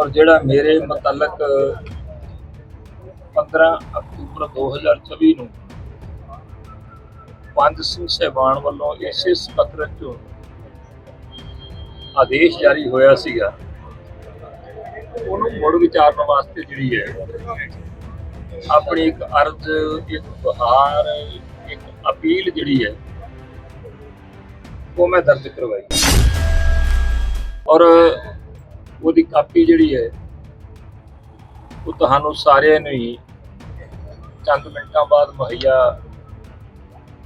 ਔਰ ਜਿਹੜਾ ਮੇਰੇ ਮੁਤਲਕ 15 ਅਕਤੂਬਰ 2024 ਨੂੰ ਪੰਜ ਸਿੰਘ ਸਹਿਬਾਨ ਵੱਲੋਂ ਇਸੇ ਸਕੱਤਰ ਚੋਂ ਆਦੇਸ਼ ਜਾਰੀ ਹੋਇਆ ਸੀਗਾ, ਉਹਨੂੰ ਮੁੜ ਵਿਚਾਰਨ ਵਾਸਤੇ ਜਿਹੜੀ ਹੈ, ਆਪਣੀ ਇੱਕ ਅਰਜ਼, ਇੱਕ ਬਹਾਰ ਇੱਕ ਅਪੀਲ ਜਿਹੜੀ ਹੈ, ਉਹ ਮੈਂ ਦਰਜ ਕਰਵਾਈ। ਔਰ ਉਹਦੀ ਕਾਪੀ ਜਿਹੜੀ ਹੈ, ਉਹ ਤੁਹਾਨੂੰ ਸਾਰਿਆਂ ਨੂੰ ਹੀ ਚੰਦ ਮਿੰਟਾਂ ਬਾਅਦ ਮੁਹੱਈਆ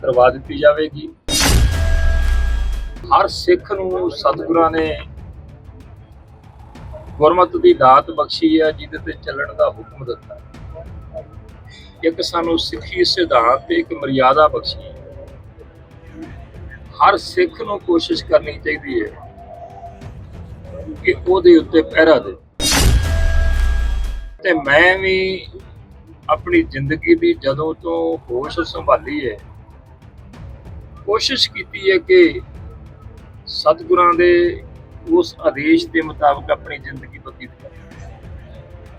ਕਰਵਾ ਦਿੱਤੀ ਜਾਵੇਗੀ। ਹਰ ਸਿੱਖ ਨੂੰ ਸਤਿਗੁਰਾਂ ਨੇ ਗੁਰਮਤ ਦੀ ਦਾਤ ਬਖਸ਼ੀ ਹੈ, ਜਿਹਦੇ ਤੇ ਚੱਲਣ ਦਾ ਹੁਕਮ ਦਿੱਤਾ। ਇੱਕ ਸਾਨੂੰ ਸਿੱਖੀ ਸਿਧਾਂਤ ਤੇ ਇੱਕ ਮਰਿਆਦਾ ਬਖਸ਼ੀ ਹੈ। ਹਰ ਸਿੱਖ ਨੂੰ ਕੋਸ਼ਿਸ਼ ਕਰਨੀ ਚਾਹੀਦੀ ਹੈ ਕਿ ਉਹਦੇ ਉੱਤੇ ਪਹਿਰਾ ਦੇ। ਤੇ ਮੈਂ ਵੀ ਆਪਣੀ ਜ਼ਿੰਦਗੀ ਦੀ ਜਦੋਂ ਤੋਂ ਹੋਸ਼ ਸੰਭਾਲੀ ਹੈ ਕੋਸ਼ਿਸ਼ ਕੀਤੀ ਹੈ ਕਿ ਸਤਿਗੁਰਾਂ ਦੇ ਉਸ ਆਦੇਸ਼ ਦੇ ਮੁਤਾਬਕ ਆਪਣੀ ਜ਼ਿੰਦਗੀ ਬਤੀਤ ਕਰਾਂ।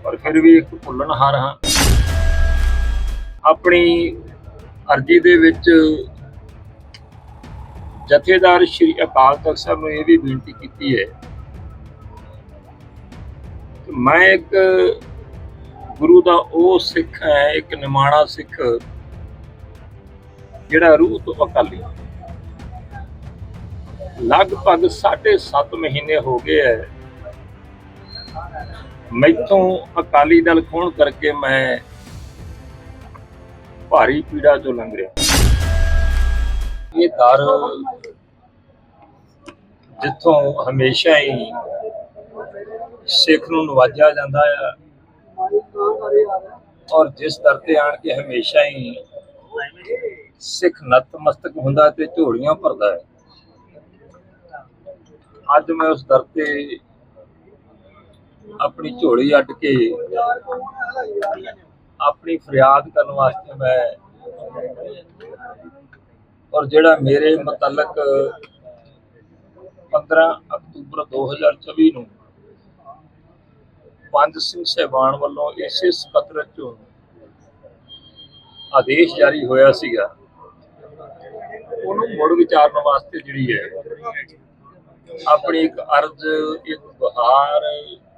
ਪਰ ਫਿਰ ਵੀ ਇੱਕ ਭੁੱਲਣਹਾਰ ਹਾਂ। ਆਪਣੀ ਅਰਜੀ ਦੇ ਵਿੱਚ ਜਥੇਦਾਰ ਸ਼੍ਰੀ ਅਕਾਲ ਤਖਤ ਸਾਹਿਬ ਨੂੰ ਇਹ ਵੀ ਬੇਨਤੀ ਕੀਤੀ ਹੈ ਮੈਂ ਇੱਕ ਗੁਰੂ ਦਾ ਉਹ ਸਿੱਖ ਹੈ, ਇੱਕ ਨਿਮਾਣਾ ਸਿੱਖ, ਜਿਹੜਾ ਰੂਹ ਤੋਂ ਅਕਾਲੀ। ਲਗਭਗ 7.5 ਮਹੀਨੇ ਹੋ ਗਏ ਹੈ ਮੈਥੋਂ ਅਕਾਲੀ ਦਲ ਖੋਣ ਕਰਕੇ ਮੈਂ ਭਾਰੀ ਪੀੜਾ ਚੋਂ ਲੰਘ ਰਿਹਾ। ਇਹ ਦਰ ਜਿੱਥੋਂ ਹਮੇਸ਼ਾ ਹੀ ਸਿੱਖ ਨੂੰ ਨਵਾਜਿਆ ਜਾਂਦਾ ਆ। ਔਰ ਜਿਸ ਦਰ ਤੇ ਆਣ ਕੇ ਹਮੇਸ਼ਾ ਹੀ ਸਿੱਖ ਨਤਮਸਤਕ ਹੁੰਦਾ ਤੇ ਝੋਲੀਆਂ ਭਰਦਾ ਹੈ। ਅੱਜ ਮੈਂ ਉਸ ਦਰ ਤੇ ਆਪਣੀ ਝੋਲੀ ਅੱਡ ਕੇ ਆਪਣੀ ਫਰਿਆਦ ਕਰਨ ਵਾਸਤੇ ਮੈਂ ਔਰ ਜਿਹੜਾ ਮੇਰੇ ਮੁਤਲਕ 15 ਅਕਤੂਬਰ 2024 ਨੂੰ ਪੰਜ ਸਿੰਘ ਸਹਿਬਾਨ ਵੱਲੋਂ ਇਸੇ ਸਕੱਤਰ ਚੋਂ ਆਦੇਸ਼ ਜਾਰੀ ਹੋਇਆ ਸੀਗਾ। ਉਹਨੂੰ ਮੁੜ ਵਿਚਾਰਨ ਵਾਸਤੇ ਜਿਹੜੀ ਹੈ, ਆਪਣੀ ਇੱਕ ਅਰਜ਼, ਇੱਕ ਬਹਾਰ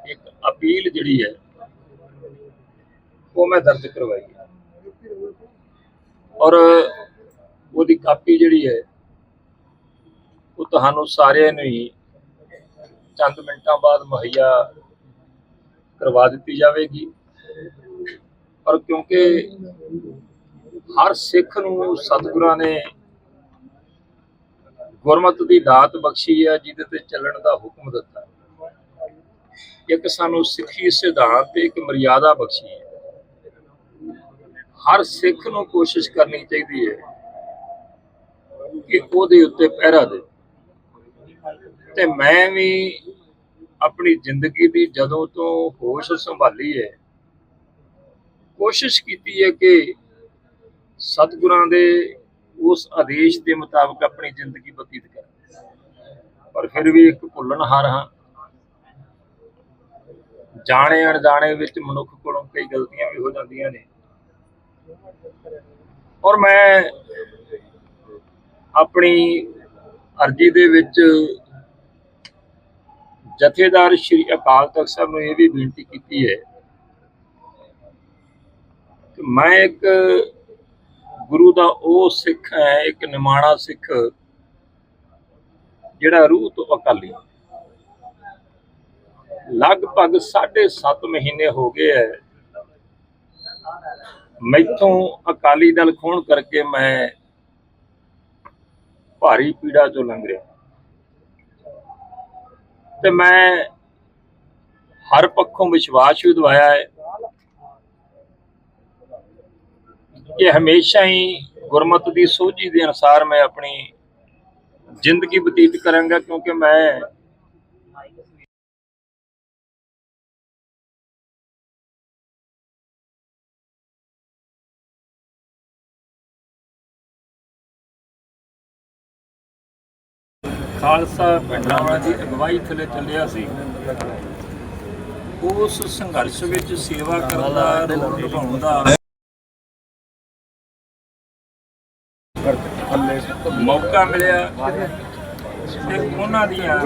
ਇੱਕ ਅਪੀਲ ਜਿਹੜੀ ਹੈ, ਉਹ ਮੈਂ ਦਰਜ ਕਰਵਾਈ ਔਰ ਉਹਦੀ ਕਾਪੀ ਜਿਹੜੀ ਹੈ, ਉਹ ਤੁਹਾਨੂੰ ਸਾਰਿਆਂ ਨੂੰ ਹੀ, ਚੰਦ ਮਿੰਟਾਂ ਬਾਅਦ ਮੁਹੱਈਆ ਕਰਵਾ ਦਿੱਤੀ ਜਾਵੇਗੀ। ਪਰ ਕਿਉਂਕਿ ਹਰ ਸਿੱਖ ਨੂੰ ਸਤਿਗੁਰਾਂ ਨੇ ਗੁਰਮਤਿ ਦੀ ਦਾਤ ਬਖਸ਼ੀ ਹੈ ਜਿਹਦੇ ਤੇ ਚੱਲਣ ਦਾ ਹੁਕਮ ਦਿੱਤਾ। ਇੱਕ ਸਾਨੂੰ ਸਿੱਖੀ ਸਿਧਾਂਤ ਤੇ ਇੱਕ ਮਰਿਆਦਾ ਬਖਸ਼ੀ ਹੈ। ਹਰ ਸਿੱਖ ਨੂੰ ਕੋਸ਼ਿਸ਼ ਕਰਨੀ ਚਾਹੀਦੀ ਹੈ ਕਿ ਉਹਦੇ ਉੱਤੇ ਪਹਿਰਾ ਦੇ। ਤੇ ਮੈਂ ਵੀ ਆਪਣੀ ਜ਼ਿੰਦਗੀ ਦੀ ਜਦੋਂ ਤੋਂ ਹੋਸ਼ ਸੰਭਾਲੀ ਹੈ, ਕੋਸ਼ਿਸ਼ ਕੀਤੀ ਹੈ ਕਿ ਸਤਿਗੁਰਾਂ ਦੇ ਉਸ ਆਦੇਸ਼ ਦੇ ਮੁਤਾਬਕ ਆਪਣੀ ਜ਼ਿੰਦਗੀ ਬਤੀਤ ਕਰਾਂ। ਪਰ ਫਿਰ ਵੀ ਇੱਕ ਭੁੱਲਣਹਾਰ ਹਾਂ। ਜਾਣੇ ਅਣਜਾਣੇ ਵਿੱਚ ਮਨੁੱਖ ਕੋਲੋਂ ਕਈ ਗਲਤੀਆਂ ਵੀ ਹੋ ਜਾਂਦੀਆਂ ਨੇ। ਔਰ ਮੈਂ ਆਪਣੀ ਅਰਜੀ ਦੇ ਵਿੱਚ ਜਥੇਦਾਰ ਸ਼੍ਰੀ ਅਕਾਲ ਤਖਤ ਸਾਹਿਬ ਨੂੰ ਇਹ ਵੀ ਬੇਨਤੀ ਕੀਤੀ ਹੈ ਕਿ ਮੈਂ ਇੱਕ ਗੁਰੂ ਦਾ ਉਹ ਸਿੱਖ ਹੈ, ਇੱਕ ਨਿਮਾਣਾ ਸਿੱਖ ਜਿਹੜਾ ਰੂਹ ਤੋਂ ਅਕਾਲੀ ਲਗਭਗ 7.5 ਮਹੀਨੇ ਹੋ ਗਏ ਹੈ। ਮੈਥੋਂ ਅਕਾਲੀ ਦਲ ਖੋਣ ਕਰਕੇ ਮੈਂ ਭਾਰੀ ਪੀੜਾ ਚੋਂ ਲੰਘ ਰਿਹਾ। ਤੇ ਮੈਂ ਹਰ ਪੱਖੋਂ ਵਿਸ਼ਵਾਸ ਵੀ ਦਵਾਇਆ ਹੈ ਕਿ ਹਮੇਸ਼ਾ ਹੀ ਗੁਰਮਤਿ ਦੀ ਸੋਝੀ ਦੇ ਅਨੁਸਾਰ ਮੈਂ ਆਪਣੀ ਜ਼ਿੰਦਗੀ ਬਤੀਤ ਕਰਾਂਗਾ, ਕਿਉਂਕਿ ਮੈਂ ਖਾਲਸਾ ਪਿੰਡਾਂ ਦੀ ਅਗਵਾਈ ਥੱਲੇ ਚੱਲਿਆ ਸੀ। ਉਸ ਸੰਘਰਸ਼ ਵਿੱਚ ਸੇਵਾ ਕਰਨ ਦਾ ਰੋਲ ਨਿਭਾਉਣ ਦਾ ਮੌਕਾ ਮਿਲਿਆ ਤੇ ਉਹਨਾਂ ਦੀਆਂ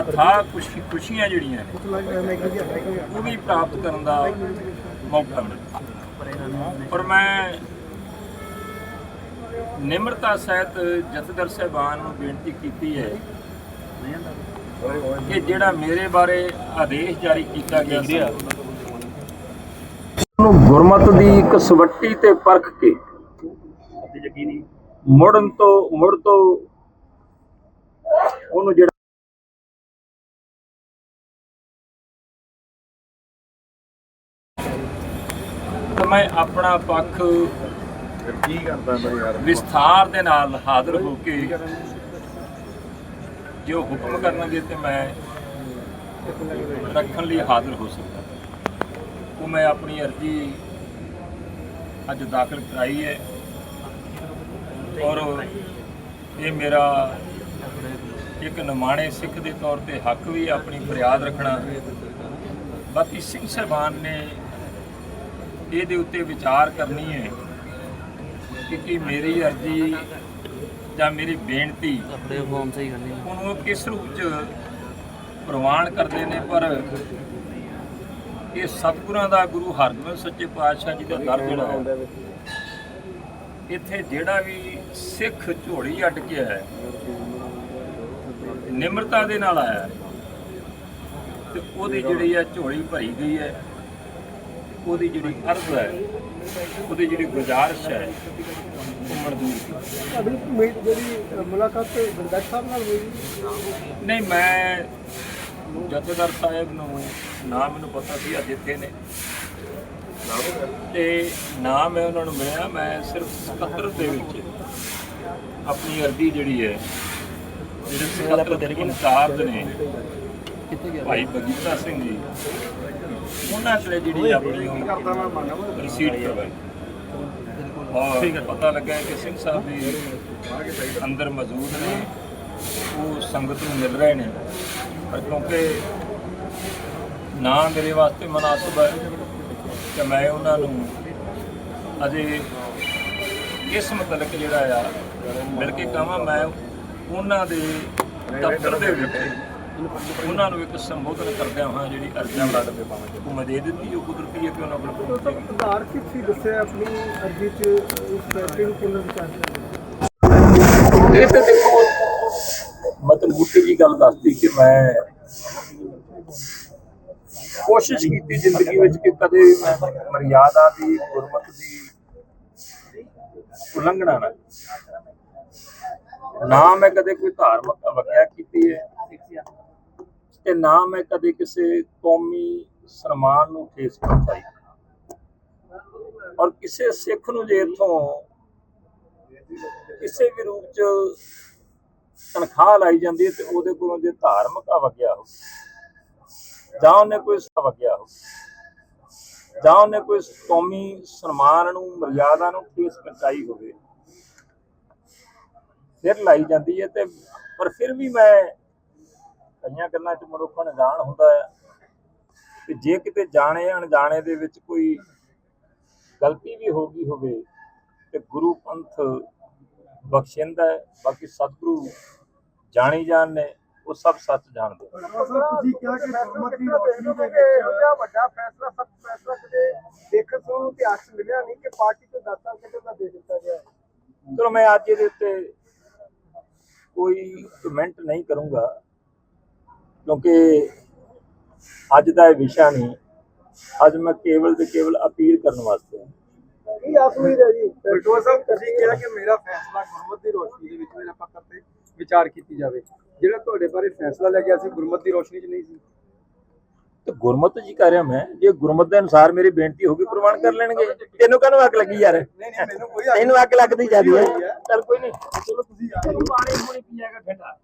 ਅਥਾਹ ਖੁਸ਼ੀ ਖੁਸ਼ੀਆਂ ਜਿਹੜੀਆਂ ਉਹ ਵੀ ਪ੍ਰਾਪਤ ਕਰਨ ਦਾ ਮੌਕਾ ਮਿਲਿਆ। ਪਰ ਮੈਂ ਨਿਮਰਤਾ ਸਹਿਤ ਜਥੇਦਾਰ ਸਾਹਿਬਾਨ ਨੂੰ ਬੇਨਤੀ ਕੀਤੀ ਹੈ ਕਿ ਜਿਹੜਾ ਮੇਰੇ ਬਾਰੇ ਆਦੇਸ਼ ਜਾਰੀ ਕੀਤਾ ਗਿਆ ਸੀ, ਉਹਨੂੰ ਗੁਰਮਤ ਦੀ ਇੱਕ ਸਵੱਟੀ ਤੇ ਪਰਖ ਕੇ ਮੁੜਨ ਤੋਂ, ਮੁੜ ਤੋਂ ਉਹਨੂੰ ਜਿਹੜਾ ਮੈਂ ਆਪਣਾ ਪੱਖ ਕੀ ਕਰਦਾ ਬਈ ਯਾਰ ਵਿਸਥਾਰ ਦੇ ਨਾਲ ਹਾਜ਼ਰ ਹੋ ਕੇ ਜੋ ਹੁਕਮ ਕਰਨਗੇ ਤੇ ਮੈਂ ਰੱਖਣ ਲਈ ਹਾਜ਼ਰ ਹੋ ਸਕਦਾ। ਉਹ ਮੈਂ ਆਪਣੀ ਅਰਜ਼ੀ ਅੱਜ ਦਾਖਲ ਕਰਾਈ ਹੈ ਔਰ ਇਹ ਮੇਰਾ ਇੱਕ ਨਿਮਾਣੇ ਸਿੱਖ ਦੇ ਤੌਰ ਤੇ ਹੱਕ ਵੀ ਆਪਣੀ ਫਰਿਆਦ ਰੱਖਣਾ। ਬਾਕੀ ਸਿੰਘ ਸਾਹਿਬਾਨ ਨੇ ਇਹਦੇ ਉੱਤੇ ਵਿਚਾਰ ਕਰਨੀ ਹੈ। ਕਿ ਕੀ ਮੇਰੀ ਅਰਜ਼ੀ ਜਾਂ ਮੇਰੀ ਬੇਨਤੀ ਆਪਣੇ ਫਾਰਮ ਸਹੀ ਕਰਨੀ ਉਹਨੂੰ ਉਹ ਕਿਸ ਰੂਪ ਚ ਪ੍ਰਵਾਨ ਕਰਦੇ ਨੇ ਪਰ ਇਹ ਸਤਿਗੁਰਾਂ ਦਾ ਗੁਰੂ ਹਰਗੋਬਿੰਦ ਸੱਚੇ ਪਾਤਸ਼ਾਹ ਜੀ ਦਾ ਦਰ ਜਿਹੜਾ ਹੈ ਇੱਥੇ ਜਿਹੜਾ ਵੀ ਸਿੱਖ ਝੋਲੀ ਅੱਡ ਕੇ ਆਇਆ ਹੈ, ਨਿਮਰਤਾ ਦੇ ਨਾਲ ਆਇਆ ਤੇ ਉਹਦੀ ਜਿਹੜੀ ਹੈ ਝੋਲੀ ਭਰੀ ਗਈ ਹੈ। ਉਹਦੀ ਜਿਹੜੀ ਅਰਜ਼ ਹੈ ਉਹਦੀ ਜਿਹੜੀ ਗੁਜ਼ਾਰਿਸ਼ ਹੈ ਉਹ ਮਨਜ਼ੂਰ ਕੀਤੀ ਅਭੀ ਮੀਟ ਜਿਹੜੀ ਮੁਲਾਕਾਤ ਗੁਰਦੱਤ ਸਾਹਿਬ ਨਾਲ ਹੋਈ? ਨਹੀਂ ਮੈਂ ਜਥੇਦਾਰ ਸਾਹਿਬ ਨੂੰ ਨਾ ਮੈਨੂੰ ਪਤਾ ਸੀ ਅੱਜ ਇੱਥੇ ਨੇ। ਤੇ ਨਾ ਮੈਂ ਉਹਨਾਂ ਨੂੰ ਮਿਲਿਆ ਮੈਂ ਸਿਰਫ ਸਕੱਤਰ ਦੇ ਵਿੱਚ ਆਪਣੀ ਅਰਜ਼ੀ ਜਿਹੜੀ ਹੈ ਜਿਹੜੇ ਸਕੱਤਰ ਦੇ ਨੇ ਕਿੱਥੇ ਗਿਆ? ਭਾਈ ਬਗੀਤਾ ਸਿੰਘ ਜੀ ਉਹਨਾਂ ਕੋਲੇ ਜਿਹੜੀ ਆਪਣੀ ਰਿਸੀਟ ਕਰਵਾਈ। ਔਰ ਪਤਾ ਲੱਗਾ ਕਿ ਸਿੰਘ ਸਾਹਿਬ ਵੀ ਅੰਦਰ ਮੌਜੂਦ ਨੇ। ਉਹ ਸੰਗਤ ਨੂੰ ਮਿਲ ਰਹੇ ਨੇ। ਪਰ ਕਿਉਂਕਿ ਨਾ ਮੇਰੇ ਵਾਸਤੇ ਮਨਾਸਬ ਹੈ ਕਿ ਮੈਂ ਉਹਨਾਂ ਨੂੰ ਅਜੇ ਇਸ ਮੁਤਲਕ ਜਿਹੜਾ ਆ ਮਿਲ ਕੇ ਕਹਾਂ ਮੈਂ ਉਹਨਾਂ ਦੇ ਦਫ਼ਤਰ ਦੇ ਵਿੱਚ ਉਹਨਾਂ ਨੂੰ ਇੱਕ ਸੰਬੋਧਨ ਕਰਦਿਆਂ ਹਾਂ ਜਿਹੜੀ ਅਰਜ਼ੀ ਉਹ ਮੈਂ ਦੇ ਦਿੱਤੀ ਉਹ ਕੁਦਰਤੀ ਹੈ ਕਿ ਉਹਨਾਂ ਕੋਲ ਆਧਾਰ ਕਿੱਥੇ ਦੱਸਿਆ ਆਪਣੀ ਅਰਜ਼ੀ ਚ? ਉਸ ਫੈਸਲੇ ਨੂੰ ਪੁਨਰ ਵਿਚਾਰ ਇਹ ਤਾਂ ਦੇਖੋ ਮਤਲਬ ਬੁੱਟੀ ਜੀ ਗੱਲ ਦੱਸਦੀ ਕਿ ਮੈਂ ਕੋਸ਼ਿਸ਼ ਕੀਤੀ ਜ਼ਿੰਦਗੀ ਵਿੱਚ ਕਿ ਕਦੇ ਵੀ ਮੈਂ ਮਰਿਆਦਾ ਦੀ ਗੁਰਮਤ ਦੀ ਉਲੰਘਣਾ ਨਾ ਨਾ ਮੈਂ ਕਦੇ ਕੋਈ ਧਾਰਮਿਕ ਅਵਗਿਆ ਕੀਤੀ ਹੈ। ਤੇ ਨਾ ਮੈਂ ਕਦੇ ਕਿਸੇ ਕੌਮੀ ਸਨਮਾਨ ਨੂੰ ਠੇਸ ਪਹੁੰਚਾਈ। ਔਰ ਕਿਸੇ ਸਿੱਖ ਨੂੰ ਜੇ ਇਥੋਂ ਕਿਸੇ ਵੀ ਰੂਪ ਚ ਤਨਖਾਹ ਲਾਈ ਜਾਂਦੀ ਹੈ ਤੇ ਉਹਦੇ ਕੋਲੋਂ ਜੇ ਧਾਰਮਿਕ ਅਵਗਿਆ ਹੋ ਜਾਂ ਉਹਨੇ ਕੋਈ ਅਵਗਿਆ ਹੋ ਜਾਂ ਉਹਨੇ ਕੋਈ ਕੌਮੀ ਸਨਮਾਨ ਨੂੰ, ਮਰਿਆਦਾ ਨੂੰ ਠੇਸ ਪਹੁੰਚਾਈ ਹੋਵੇ, ਫਿਰ ਲਾਈ ਜਾਂਦੀ ਹੈ ਤੇ ਪਰ ਫਿਰ ਵੀ ਮੈਂ ਕਈਆਂ ਗੱਲਾਂ 'ਚ ਮਨੁੱਖ ਅਣਜਾਣ ਹੁੰਦਾ ਹੈ ਕਿ ਜੇ ਕਿਤੇ ਜਾਣੇ ਅਣਜਾਣੇ ਦੇ ਵਿੱਚ ਕੋਈ ਗਲਤੀ ਵੀ ਹੋ ਗਈ ਹੋਵੇ ਤੇ ਗੁਰੂ ਪੰਥ ਬਖਸ਼ਿੰਦਾ ਹੈ ਬਾਕੀ ਸਤਿਗੁਰੂ ਜਾਣੀ ਜਾਣ ਨੇ ਉਹ ਸਭ ਸੱਚ ਜਾਣਦੇ ਤੁਸੀਂ ਕਿਹਾ ਕਿ ਗੁਰਮਤ ਦੀ ਰੋਸ਼ਨੀ ਦੇ ਵਿੱਚ ਵੱਡਾ ਫੈਸਲਾ ਸਖਤ ਫੈਸਲਾ ਕਦੇ ਦੇਖਣ ਨੂੰ ਇਤਿਹਾਸ ਮਿਲਿਆ ਨਹੀਂ ਕਿ ਪਾਰਟੀ ਤੋਂ ਦਾਤਾ ਕਿਤੇ ਦਾ ਦੇ ਦਿੱਤਾ ਗਿਆ ਚਲੋ ਮੈਂ ਅੱਜ ਇਹਦੇ ਉੱਤੇ ਕੋਈ ਕਮੈਂਟ ਨਹੀਂ ਕਰੂੰਗਾ। ਕਿਉਂਕਿ ਅੱਜ ਦਾ ਇਹ ਵਿਸ਼ਾ ਨਹੀਂ ਅੱਜ ਮੈਂ ਕੇਵਲ ਤੇ ਕੇਵਲ ਅਪੀਲ ਕਰਨ ਵਾਸਤੇ ਹਾਂ। ਕੀ ਆਸ ਉਮੀਦ ਹੈ ਜੀ? ਬਲਟੋਆ ਸਾਹਿਬ ਤੁਸੀਂ ਕਿਹਾ ਕਿ ਮੇਰਾ ਫੈਸਲਾ ਗੁਰਮਤ ਦੀ ਰੋਸ਼ਨੀ ਦੇ ਵਿੱਚ ਮੇਰਾ ਪੱਤਰ ਤੇ ਵਿਚਾਰ ਕੀਤੀ ਜਾਵੇ। ਜਿਹੜਾ ਤੁਹਾਡੇ ਬਾਰੇ ਫੈਸਲਾ ਲੈ ਗਿਆ ਸੀ ਗੁਰਮਤ ਦੀ ਰੋਸ਼ਨੀ 'ਚ ਨਹੀਂ ਸੀ। ਤੇ ਗੁਰਮਤ ਜੀ ਕਹਿ ਰਿਹਾ ਮੈਂ ਜੇ ਗੁਰਮਤ ਦੇ ਅਨੁਸਾਰ ਮੇਰੀ ਬੇਨਤੀ ਹੋਗੀ ਪ੍ਰਵਾਨ ਕਰ ਲੈਣਗੇ। ਤੈਨੂੰ ਕਾਹਨੂੰ ਅੱਗ ਲੱਗੀ ਯਾਰ? ਨਹੀਂ ਨਹੀਂ ਮੈਨੂੰ ਕੋਈ ਤੈਨੂੰ ਅੱਗ ਲੱਗਦੀ ਜਾਂਦੀ ਹੈ। ਚੱਲ ਕੋਈ ਨਹੀਂ। ਚਲੋ ਤੁਸੀਂ ਪਾਣੀ ਪੂਣੀ ਪੀ ਜਾਏਗਾ ਠੰਡਾ